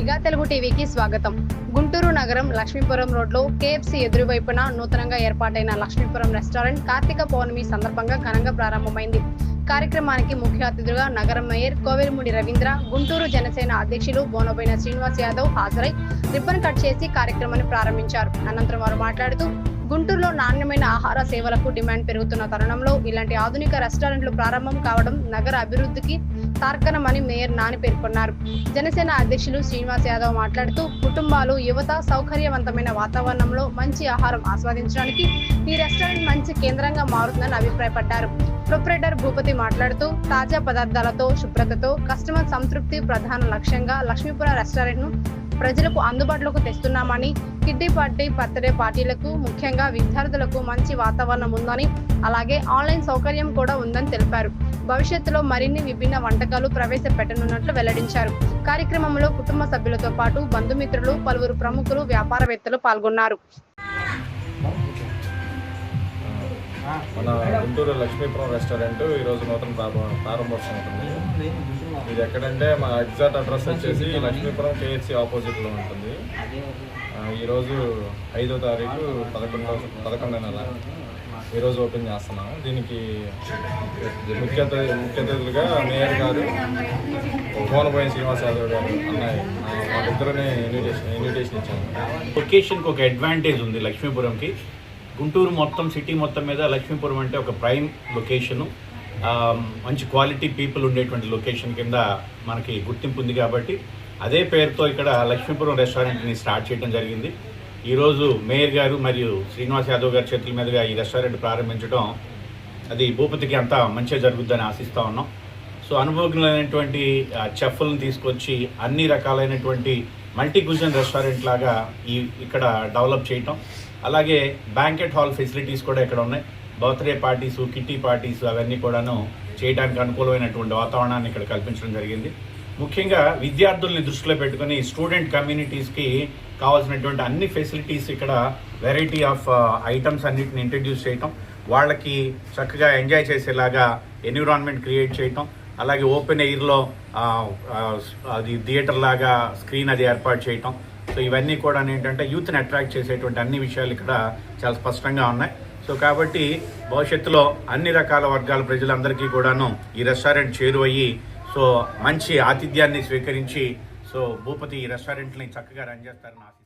Mega Telugu టీవీకి స్వాగతం. గుంటూరు నగరం లక్ష్మీపురం రోడ్లో కేఎఫ్సి ఎదురువైపున నూతనంగా ఏర్పాటైన లక్ష్మీపురం రెస్టారెంట్ కార్తీక పౌర్ణమి సందర్భంగా ఘనంగా ప్రారంభమైంది. కార్యక్రమానికి ముఖ్య అతిథులుగా నగరం మేయర్ కోవెలమూడి రవీంద్ర గుంటూరు జనసేన అధ్యక్షులు బోనబోయిన శ్రీనివాస్ యాదవ్ హాజరై రిబ్బన్ కట్ చేసి కార్యక్రమాన్ని ప్రారంభించారు. అనంతరం వారు మాట్లాడుతూ గుంటూరులో నాణ్యమైన ఆహార సేవలకు డిమాండ్ పెరుగుతున్న తరుణంలో ఇలాంటి ఆధునిక రెస్టారెంట్లు ప్రారంభం కావడం నగర అభివృద్ధికి తార్కణమని మేయర్ నాని పేర్కొన్నారు. జనసేన అధ్యక్షులు శ్రీనివాస్ యాదవ్ మాట్లాడుతూ కుటుంబాలు యువత సౌకర్యవంతమైన వాతావరణంలో మంచి ఆహారం ఆస్వాదించడానికి ఈ రెస్టారెంట్ మంచి కేంద్రంగా మారుతుందని అభిప్రాయపడ్డారు. ప్రొపరేటర్ భూపతి మాట్లాడుతూ తాజా పదార్థాలతో శుభ్రతతో కస్టమర్ సంతృప్తి ప్రధాన లక్ష్యంగా లక్ష్మీపుర రెస్టారెంట్ను ప్రజలకు అందుబాటులోకి తెస్తున్నామని కిడ్డీ పార్టీ బర్త్డే పార్టీలకు ముఖ్యంగా విద్యార్థులకు మంచి వాతావరణం ఉందని అలాగే ఆన్లైన్ సౌకర్యం కూడా ఉందని తెలిపారు. భవిష్యత్తులో మరిన్ని విభిన్న వంటకాలు ప్రవేశపెట్టనున్నట్లు వెల్లడించారు. కార్యక్రమంలో కుటుంబ సభ్యులతో పాటు బంధుమిత్రులు పలువురు ప్రముఖులు వ్యాపారవేత్తలు పాల్గొన్నారు. మన గుంటూరు లక్ష్మీపురం రెస్టారెంట్ ఈరోజు నూతన ప్రారంభ ప్రారంభోత్సవం ఉంటుంది ఇది ఎక్కడంటే మా ఎగ్జాక్ట్ అడ్రస్ వచ్చేసి లక్ష్మీపురం కేఎఫ్సి ఆపోజిట్లో ఉంటుంది. ఈరోజు ఐదో తారీఖు పదకొండవ పదకొండో నెల ఈరోజు ఓపెన్ చేస్తున్నాము. దీనికి ముఖ్య ముఖ్య అతిథులుగా మేయర్ గారు కోనబోయిన శ్రీనివాస్ యాదవ్ గారు అన్నయ్య ఆ, వాళ్ళిద్దరిని ఇన్విటేషన్ ఇన్విటేషన్ ఇచ్చాము లొకేషన్కి ఒక అడ్వాంటేజ్ ఉంది లక్ష్మీపురంకి. గుంటూరు మొత్తం సిటీ మొత్తం మీద లక్ష్మీపురం అంటే ఒక ప్రైమ్ లొకేషను. మంచి క్వాలిటీ పీపుల్ ఉండేటువంటి లొకేషన్ కింద మనకి గుర్తింపు ఉంది కాబట్టి అదే పేరుతో ఇక్కడ లక్ష్మీపురం రెస్టారెంట్ని స్టార్ట్ చేయడం జరిగింది. ఈరోజు మేయర్ గారు మరియు శ్రీనివాస్ యాదవ్ గారి చేతుల మీదుగా ఈ రెస్టారెంట్ ప్రారంభించడం అది భూపతికి అంతా మంచిగా జరుగుద్దని ఆశిస్తూ ఉన్నాం. సో అనుభవజ్ఞులైనటువంటి చెఫ్లను తీసుకొచ్చి అన్ని రకాలైనటువంటి మల్టీ కుజిన్ రెస్టారెంట్ లాగా ఈ ఇక్కడ డెవలప్ చేయటం. అలాగే బ్యాంకెట్ హాల్ ఫెసిలిటీస్ కూడా ఇక్కడ ఉన్నాయి. బర్త్డే పార్టీస్ కిట్టి పార్టీస్ అవన్నీ కూడాను చేయడానికి అనుకూలమైనటువంటి వాతావరణాన్ని ఇక్కడ కల్పించడం జరిగింది. ముఖ్యంగా విద్యార్థుల్ని దృష్టిలో పెట్టుకుని స్టూడెంట్ కమ్యూనిటీస్కి కావాల్సినటువంటి అన్ని ఫెసిలిటీస్ ఇక్కడ వెరైటీ ఆఫ్ ఐటమ్స్ అన్నిటిని ఇంట్రడ్యూస్ చేయటం వాళ్ళకి చక్కగా ఎంజాయ్ చేసేలాగా ఎన్విరాన్మెంట్ క్రియేట్ చేయటం అలాగే ఓపెన్ ఎయిర్లో uh, uh, అది థియేటర్ లాగా స్క్రీన్ అది ఏర్పాటు చేయటం సో ఇవన్నీ కూడా ఏంటంటే యూత్ని అట్రాక్ట్ చేసేటువంటి అన్ని విషయాలు ఇక్కడ చాలా స్పష్టంగా ఉన్నాయి. సో కాబట్టి భవిష్యత్తులో అన్ని రకాల వర్గాల ప్రజలందరికీ కూడాను ఈ రెస్టారెంట్ చేరువయ్యి సో మంచి ఆతిథ్యాన్ని స్వీకరించి సో భూపతి ఈ రెస్టారెంట్ని చక్కగా రన్ చేస్తారని ఆశ